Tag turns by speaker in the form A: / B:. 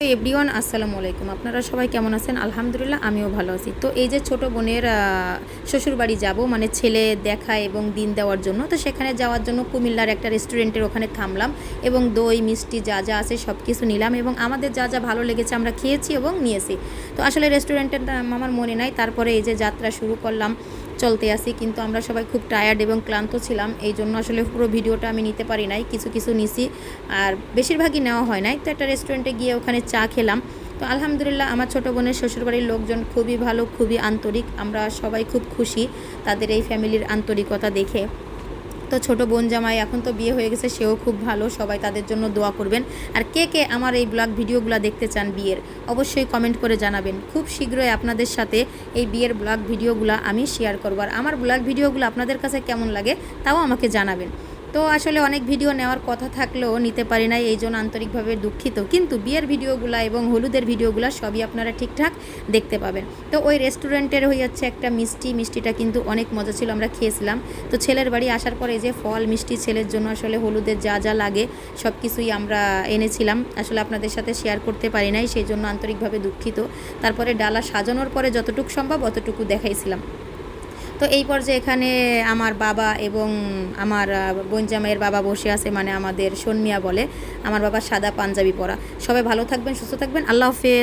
A: Everyone, আসসালামু আলাইকুম। আপনারা সবাই কেমন আছেন? আলহামদুলিল্লাহ, আমিও ভালো আছি। তো এই যে ছোট বোনের শ্বশুরবাড়ি যাব মানে ছেলে দেখা এবং দিন দেওয়ার জন্য, তো সেখানে যাওয়ার জন্য কুমিল্লার একটা রেস্টুরেন্টের ওখানে থামলাম এবং দই, মিষ্টি, যা যা আছে সব কিছু নিলাম এবং আমাদের যা যা ভালো লেগেছে আমরা খেয়েছি এবং নিয়েছি। তো আসলে রেস্টুরেন্টের আমার মনে নাই। তারপরে এই যে যাত্রা শুরু করলাম চলতে আসি কিন্তু আমরা সবাই খুব টায়ার্ড এবং ক্লান্ত ছিলাম। এই জন্য আসলে পুরো ভিডিওটা আমি নিতে পারি নাই, কিছু কিছু নিছি, আর বেশিরভাগই নেওয়া হয় নাই। তো একটা রেস্টুরেন্টে গিয়ে ওখানে চা খেলাম। তো আলহামদুলিল্লাহ আমার ছোটো বোনের শ্বশুরবাড়ির লোকজন খুবই ভালো, খুবই আন্তরিক। আমরা সবাই খুব খুশি তাদের এই ফ্যামিলির আন্তরিকতা দেখে। তো ছোট বোন জামাই, এখন তো বিয়ে হয়ে গেছে, সেও খুব ভালো, সবাই তাদের জন্য দোয়া করবেন। আর কে কে আমার এই ব্লগ ভিডিওগুলো দেখতে চান বিয়ের, অবশ্যই কমেন্ট করে জানাবেন। খুব শীঘ্রই আপনাদের সাথে এই বিয়ের ব্লগ ভিডিওগুলো আমি শেয়ার করব। আর আমার ব্লগ ভিডিওগুলো আপনাদের কাছে কেমন লাগে, তাও আমাকে জানাবেন। তো আসলে অনেক ভিডিও নেওয়ার কথা থাকলেও নিতে পারি নাই, এই জন্য আন্তরিকভাবে দুঃখিত। কিন্তু বিয়ের ভিডিওগুলা এবং হলুদের ভিডিওগুলা সবই আপনারা ঠিকঠাক দেখতে পাবেন। তো ওই রেস্টুরেন্টের হয়ে যাচ্ছে একটা মিষ্টি, মিষ্টিটা কিন্তু অনেক মজা ছিল, আমরা খেয়েছিলাম। তো ছেলের বাড়ি আসার পরে যে ফল, মিষ্টি ছেলের জন্য আসলে হলুদের যা যা লাগে সব কিছুই আমরা এনেছিলাম। আসলে আপনাদের সাথে শেয়ার করতে পারি নাই, সেই জন্য আন্তরিকভাবে দুঃখিত। তারপরে ডালা সাজানোর পরে যতটুকু সম্ভব অতটুকু দেখাইছিলাম। তো এই পর্যায়ে এখানে আমার বাবা এবং আমার বোনজামাইয়ের বাবা বসে আছে মানে আমাদের সন্মিয়া বলে। আমার বাবা সাদা পাঞ্জাবি পরা। সবাই ভালো থাকবেন, সুস্থ থাকবেন। আল্লাহ হাফেজ।